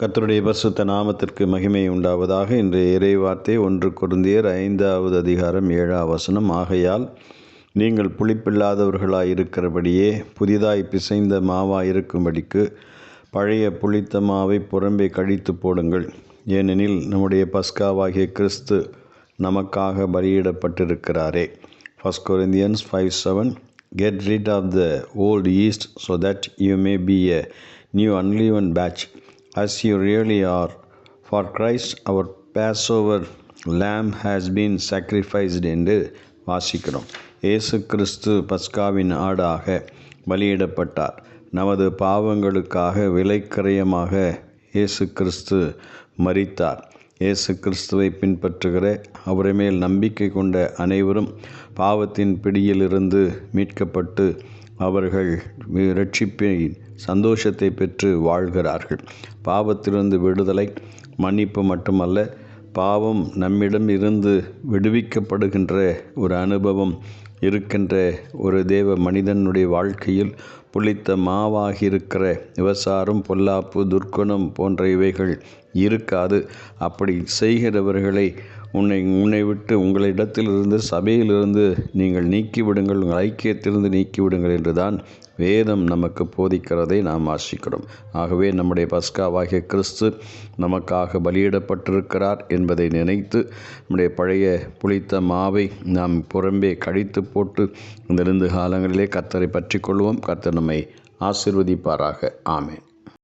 கத்தருடைய பரிசுத்த நாமத்திற்கு மகிமை உண்டாவதாக இன்றைய இறைவார்த்தை ஒன்று குருந்தியர் ஐந்தாவது அதிகாரம் ஏழாம் வசனம். ஆகையால் நீங்கள் புளிப்பில்லாதவர்களாய் இருக்கிறபடியே புதிதாய் பிசைந்த மாவாய் இருக்கும்படிக்கு பழைய புளித்த மாவை புறம்பே கழித்து போடுங்கள். ஏனெனில் நம்முடைய பஸ்காவாகிய கிறிஸ்து நமக்காக பலியிடப்பட்டிருக்கிறாரே. First Corinthians five seven get rid of the old yeast so that you may be a new unleavened batch as you really are. For Christ, our Passover lamb has been sacrificed என்று வாசிக்கிறோம். இயேசு கிறிஸ்து பஸ்காவின் ஆடாக பலியிடப்பட்டார். நமது பாவங்களுக்காக விலைக்கரையமாக இயேசு கிறிஸ்து மறித்தார் இயேசு கிறிஸ்துவை பின்பற்றுகிற அவரை மேல் நம்பிக்கை கொண்ட அனைவரும் பாவத்தின் பிடியிலிருந்து மீட்கப்பட்டு அவர்கள் ரட்சிப்பை சந்தோஷத்தை பெற்று வாழ்கிறார்கள். பாவத்திலிருந்து விடுதலை மன்னிப்பு மட்டுமல்ல பாவம் நம்மிடம் இருந்து விடுவிக்கப்படுகின்ற ஒரு அனுபவம் இருக்கின்ற ஒரு தேவ மனிதனுடைய வாழ்க்கையில் புளித்த மாவாகியிருக்கிற விவசாரம் பொல்லாப்பு துர்க்குணம் போன்ற இவைகள் இருக்காது. அப்படி செய்கிறவர்களை உன்னை உன்னை விட்டு உங்களிடத்திலிருந்து சபையிலிருந்து நீங்கள் நீக்கிவிடுங்கள் உங்கள் ஐக்கியத்திலிருந்து நீக்கிவிடுங்கள் என்று தான் வேதம் நமக்கு போதிக்கிறதை நாம் ஆசிக்கிறோம். ஆகவே நம்முடைய பஸ்காவாகிய கிறிஸ்து நமக்காக பலியிடப்பட்டிருக்கிறார் என்பதை நினைத்து நம்முடைய பழைய புளித்த மாவை நாம் புறம்பே கழித்து போட்டு இந்த இருந்து காலங்களிலே கத்தரை பற்றி கொள்வோம் கர்த்தர் நம்மை ஆசிர்வதிப்பாராக. ஆமேன்.